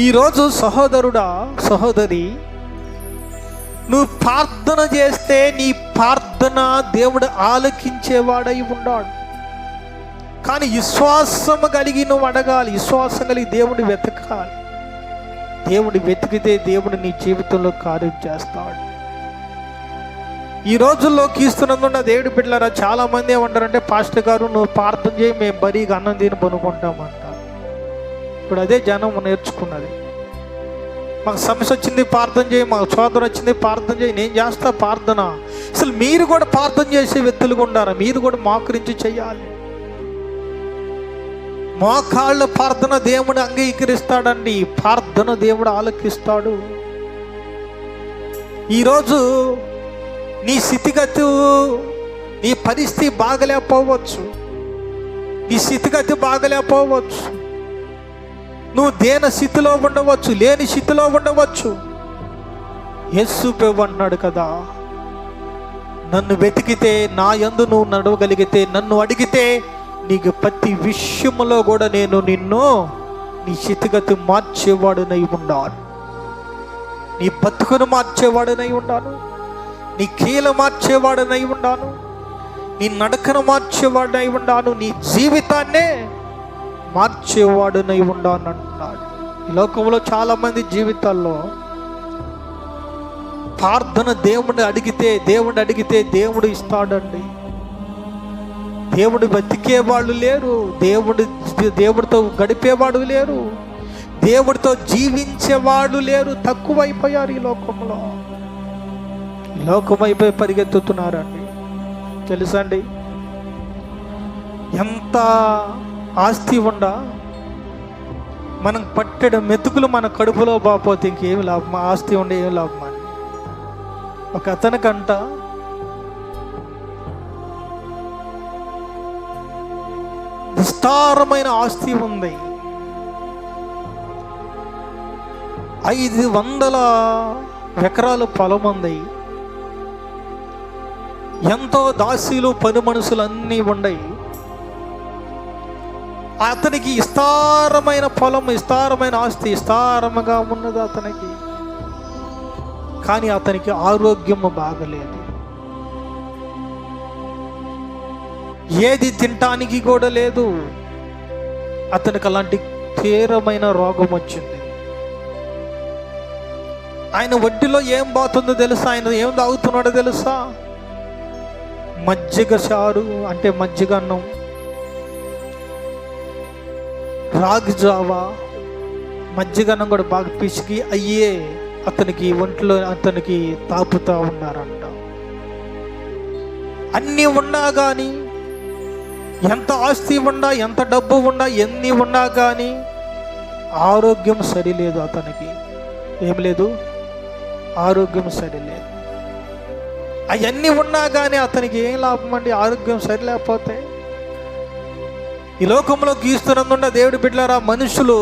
ఈరోజు సహోదరుడా సహోదరి నువ్వు ప్రార్థన చేస్తే నీ ప్రార్థన దేవుడు ఆలకించేవాడై ఉన్నాడు కానీ విశ్వాసం కలిగి నువ్వు అడగాలి విశ్వాసం కలిగి దేవుని వెతకాలి. దేవుని వెతికితే దేవుడు నీ జీవితంలో కార్యం చేస్తాడు. ఈ రోజుల్లో కీస్తున్నందున్న దేవుడి బిడ్డలారా చాలామంది ఏమంటారంటే పాస్టర్ గారు నువ్వు ప్రార్థన చేయి మేము బరీగా అన్నం తిని పనుకుంటామంట ఇప్పుడు అదే జనం నేర్చుకున్నది. మాకు సమస్య వచ్చింది ప్రార్థన చేయి మాకు సోదరు వచ్చింది ప్రార్థన చేయి నేను చేస్తా ప్రార్థన. అసలు మీరు కూడా ప్రార్థన చేసే వ్యక్తులుగా ఉండారా మీరు కూడా మోకరించి చేయాలి. మోకాళ్ళ ప్రార్థన దేవుడు అంగీకరిస్తాడండి. ప్రార్థన దేవుడు ఆలోకిస్తాడు. ఈరోజు నీ స్థితిగతి నీ పరిస్థితి బాగలేకపోవచ్చు. నీ స్థితిగతి బాగలేకపోవచ్చు. నువ్వు దేన స్థితిలో ఉండవచ్చు లేని స్థితిలో ఉండవచ్చు. యేసు ప్రభు అన్నాడు కదా నన్ను వెతికితే నా యందు నువ్వు నడవగలిగితే నన్ను అడిగితే నీకు ప్రతి విషయంలో కూడా నేను నిన్ను నీ స్థితిగతి మార్చేవాడునై ఉన్నాను నీ బతుకును మార్చేవాడునై ఉన్నాను నీ కీల మార్చేవాడునై ఉన్నాను నీ నడకను మార్చేవాడనై ఉన్నాను నీ జీవితాన్నే మార్చేవాడునై ఉన్నాను అంటున్నాడు ఈ లోకంలో చాలామంది జీవితాల్లో ప్రార్థన దేవుడిని అడిగితే దేవుడిని అడిగితే దేవుడు ఇస్తాడండి. దేవుడు బతికే వాళ్ళు లేరు దేవుడు దేవుడితో గడిపేవాడు లేరు దేవుడితో జీవించేవాడు లేరు తక్కువైపోయారు ఈ లోకంలో. ఈ లోకం అయిపోయి పరిగెత్తుతున్నారండి. తెలుసండి ఎంత ఆస్తి ఉండ? మనం పట్టెడ మెతుకులు మన కడుపులో బాపోతే ఇంకేం లాభం ఆస్తి ఉండే ఏం లాభం అని ఒక అతనికంట విస్తారమైన ఆస్తి ఉంది. ఐదు వందల ఎకరాల పొలం ఉంది. ఎంతో దాసీలు పని మనుషులు అన్నీ ఉన్నాయి అతనికి విస్తారమైన పొలం విస్తారమైన ఆస్తి విస్తారముగా ఉన్నది అతనికి. కానీ అతనికి ఆరోగ్యం బాగలేదు. ఏది తినటానికి కూడా లేదు. అతనికి అలాంటి తీవ్రమైన రోగం వచ్చింది. ఆయన వడ్డీలో ఏం పోతుందో తెలుసా? ఆయన ఏం తాగుతున్నాడో తెలుసా? మజ్జిగ చారు అంటే మజ్జిగ అన్నం. రాగి జావా మజ్జిగ కూడా బాగా పిసికి అయ్యే అతనికి ఒంట్లో అతనికి తాపుతా ఉన్నారంట. అన్నీ ఉన్నా కానీ ఎంత ఆస్తి ఉన్నా ఎంత డబ్బు ఉన్నా ఎన్ని ఉన్నా కానీ ఆరోగ్యం సరిలేదు అతనికి. ఏం లేదు? ఆరోగ్యం సరిలేదు. అవన్నీ ఉన్నా కానీ అతనికి ఏం లాభం అండి? ఆరోగ్యం సరిలేకపోతే ఈ లోకంలో గీస్తున్నందున్న దేవుడి బిడ్డలారా మనుషులు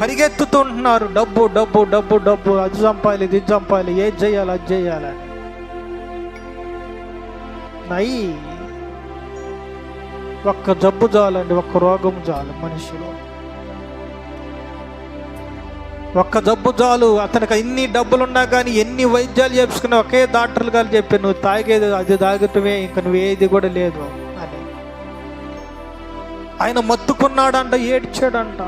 పరిగెత్తుతుంటున్నారు డబ్బు డబ్బు డబ్బు డబ్బు. అది చంపాలి ఇది చంపాలి ఏది చేయాలి అది చేయాలి. నయి. ఒక్క జబ్బు చాలండి ఒక్క రోగం చాలు మనిషిలో. ఒక్క జబ్బు చాలు. అతనికి ఎన్ని డబ్బులున్నా కానీ ఎన్ని వైద్యాలు చేపించుకున్నా ఒకే డాక్టర్లు కానీ చెప్పి నువ్వు తాగేది అది తాగటమే ఇంకా నువ్వేది కూడా లేదు. ఆయన మత్తుకున్నాడంట ఏడ్చాడంట.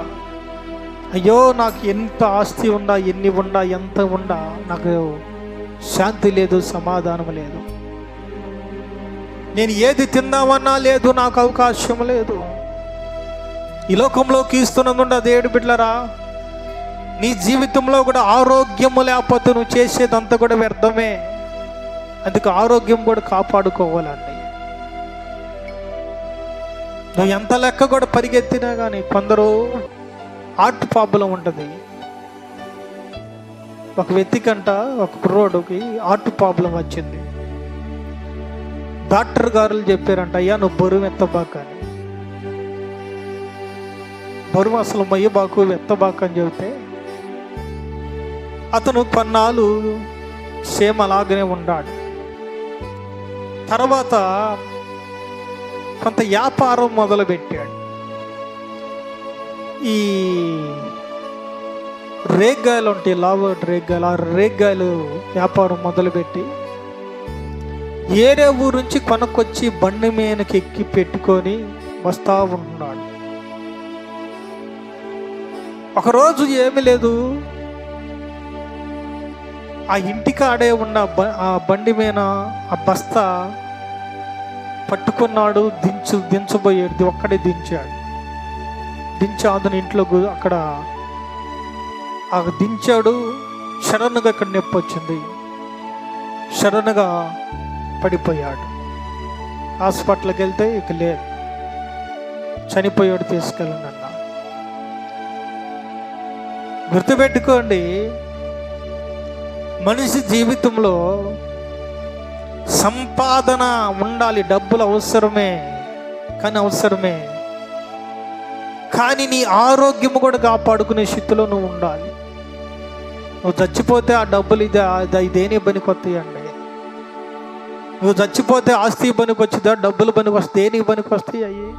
అయ్యో నాకు ఎంత ఆస్తి ఉందా ఎన్ని ఉండా ఎంత ఉండా నాకు శాంతి లేదు సమాధానం లేదు. నేను ఏది తిందామన్నా లేదు నాకు అవకాశం లేదు. ఈ లోకంలోకి ఇస్తున్నందుండ దేవుడు బిడ్డలరా నీ జీవితంలో కూడా ఆరోగ్యము లేకపోతే నువ్వు చేసేదంతా కూడా వ్యర్థమే. అందుకు ఆరోగ్యం కూడా కాపాడుకోవాలండి. నువ్వు ఎంత లెక్క కూడా పరిగెత్తినా కానీ కొందరు ఆర్ట్ ప్రాబ్లం ఉంటుంది. ఒక వ్యక్తికంట ఒక కుర్రోడుకి ఆర్ట్ ప్రాబ్లం వచ్చింది. డాక్టర్ గారు చెప్పారంట అయ్యా నువ్వు బరువు ఎత్తబాక అని బరువు అసలు మొయ్యబాకు ఎత్తబాక అని చెబితే అతను కొన్నాళ్ళు సేమ్ అలాగనే ఉన్నాడు తర్వాత కొంత వ్యాపారం మొదలుపెట్టాడు. ఈ రేగ్గాయలు ఉంటాయి లావు రేగ్గాయలు ఆ రేగ్గాయలు వ్యాపారం మొదలుపెట్టి ఏరే ఊరు నుంచి కొనకొచ్చి బండి మీదకి ఎక్కి పెట్టుకొని వస్తా ఉంటున్నాడు ఒకరోజు ఏమి లేదు. ఆ ఇంటికాడే ఉన్న బ- ఆ బండి మీద ఆ బస్తా పట్టుకున్నాడు దించు దించబోయేది ఒక్కడే దించాడు. దించి ఇంట్లో అక్కడ ఆ దించాడు సడన్గా అక్కడ నొప్పి వచ్చింది. సడన్గా పడిపోయాడు. హాస్పిటల్కి వెళ్తే ఇక లేదు చనిపోయాడు తీసుకెళ్ళండి అన్న. గుర్తుపెట్టుకోండి మనిషి జీవితంలో సంపాదన ఉండాలి డబ్బులు అవసరమే కానీ అవసరమే. కానీ నీ ఆరోగ్యం కూడా కాపాడుకునే స్థితిలో నువ్వు ఉండాలి. నువ్వు చచ్చిపోతే ఆ డబ్బులు ఇది ఇదేనే దేని నువ్వు చచ్చిపోతే ఆస్తి పనికి వచ్చిందా డబ్బులు పనికి వస్తే దేనికి పనికి వస్తాయి అయ్యి?